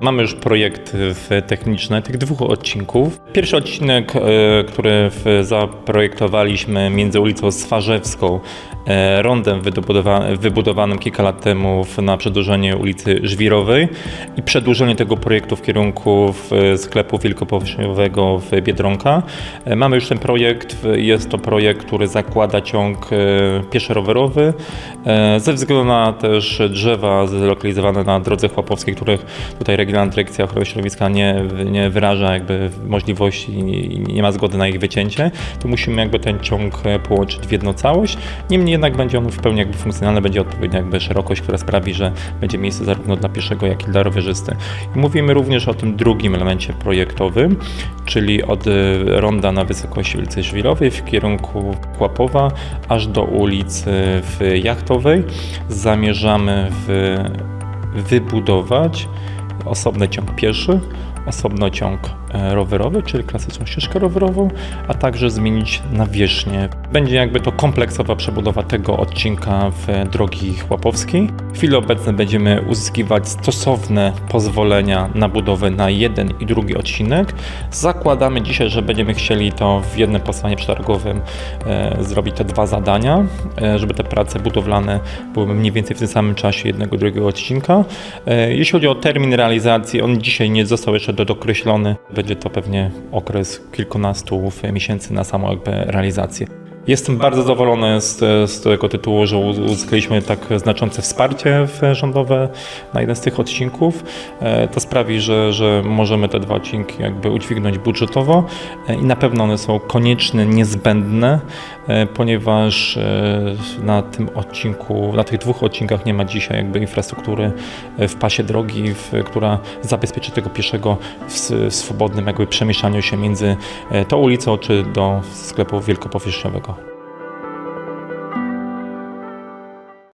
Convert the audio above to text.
Mamy już projekt w techniczny tych dwóch odcinków. Pierwszy odcinek, e, który zaprojektowaliśmy między ulicą Swarzewską, e, rondem wybudowa- wybudowanym kilka lat temu na przedłużenie ulicy Żwirowej i przedłużenie tego projektu w kierunku sklepu wielkopowierzchniowego w Biedronka. Mamy już ten projekt. Jest to projekt, który zakłada ciąg pieszo-rowerowy. Ze względu na też drzewa zlokalizowane na drodze chłopowskiej, których tutaj Regionalna Dyrekcja Ochrony Środowiska nie, nie wyraża jakby możliwości i nie ma zgody na ich wycięcie, to musimy jakby ten ciąg e, połączyć w jedną całość. Niemniej jednak będzie on w pełni jakby funkcjonalny, będzie odpowiednia jakby szerokość, która sprawi, że będzie miejsce zarówno dla pieszego, jak i dla rowerzysty. I mówimy również o tym drugim elemencie projektowym, czyli od e, ronda na wysokości ulicy Żwirowej w kierunku Kłapowa aż do ulicy w Jachtowej. Zamierzamy w, wybudować osobny ciąg pieszy, osobno ciąg rowerowy, czyli klasyczną ścieżkę rowerową, a także zmienić nawierzchnię. Będzie jakby to kompleksowa przebudowa tego odcinka w drogi Chłopowskiej. W chwili obecnej będziemy uzyskiwać stosowne pozwolenia na budowę na jeden i drugi odcinek. Zakładamy dzisiaj, że będziemy chcieli to w jednym posłaniu przetargowym e, zrobić te dwa zadania, e, żeby te prace budowlane były mniej więcej w tym samym czasie jednego drugiego odcinka. E, Jeśli chodzi o termin realizacji, on dzisiaj nie został jeszcze do- dokreślony. Będzie to pewnie okres kilkunastu miesięcy na samą jakby realizację. Jestem bardzo zadowolony z, z tego tytułu, że uz- uzyskaliśmy tak znaczące wsparcie w- rządowe na jeden z tych odcinków. E, To sprawi, że, że możemy te dwa odcinki jakby udźwignąć budżetowo e, i na pewno one są konieczne, niezbędne, e, ponieważ e, na tym odcinku, na tych dwóch odcinkach nie ma dzisiaj jakby infrastruktury e, w pasie drogi, w, która zabezpieczy tego pieszego w swobodnym jakby przemieszczaniu się między e, tą ulicą czy do sklepu wielkopowierzchniowego.